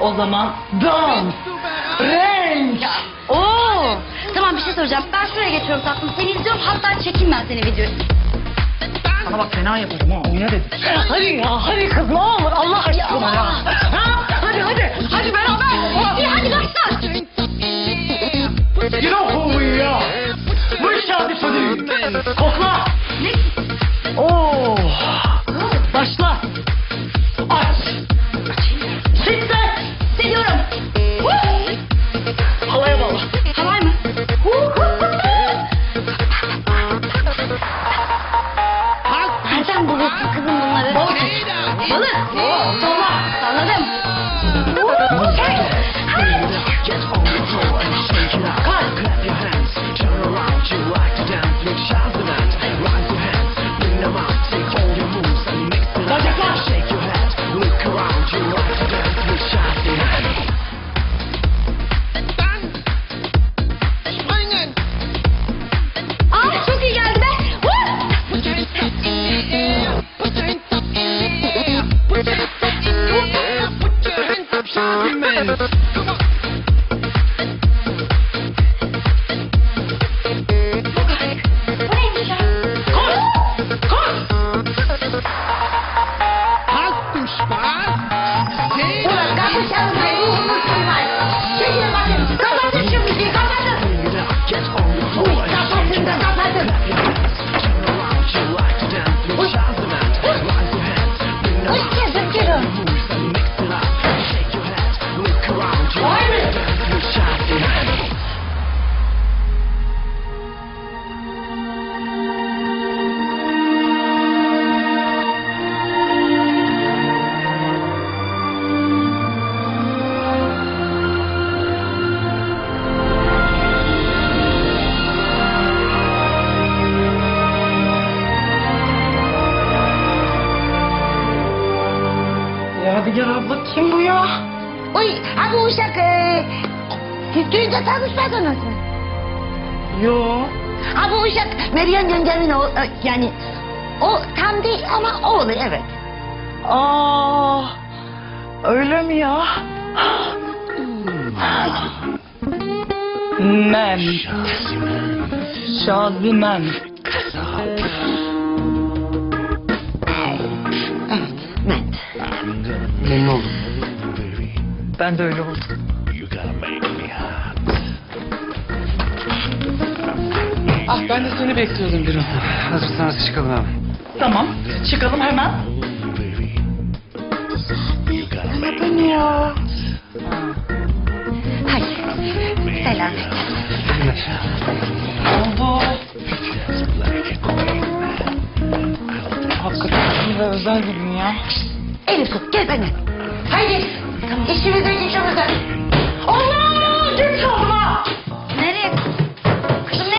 O zaman dans, renk. Oo. Tamam bir şey soracağım. Ben şuraya geçiyorum tatlım. Seni izliyorum. Hatta çekeyim ben seni video. Sana bak fena yaparım ha oyna dedim. Hadi ya hadi kız ne olur Allah aşkına ya. Ha? Hadi hadi hadi beraber. Hadi hadi başla. Bu Yadigar abla kim bu ya? Uy, ha bu uşak e, siz düğünde tanışmadınız mı? Yo. Ha bu uşak Meryem yengemin o e, yani o tam değil ama oğlu evet. Aa, öyle mi ya? Men. Şazimen. Evet, Memnun oldum. Ben de öyle oldum. Ah ben de seni bekliyordum biraz. Hazırsanız çıkalım abi. Tamam, çıkalım hemen. Tanıyor. Hadi, selamet. Oldu. Hakikaten şimdi özel bir gün ya. Elif kız gel benimle. Haydi tamam. işimize gücümüze.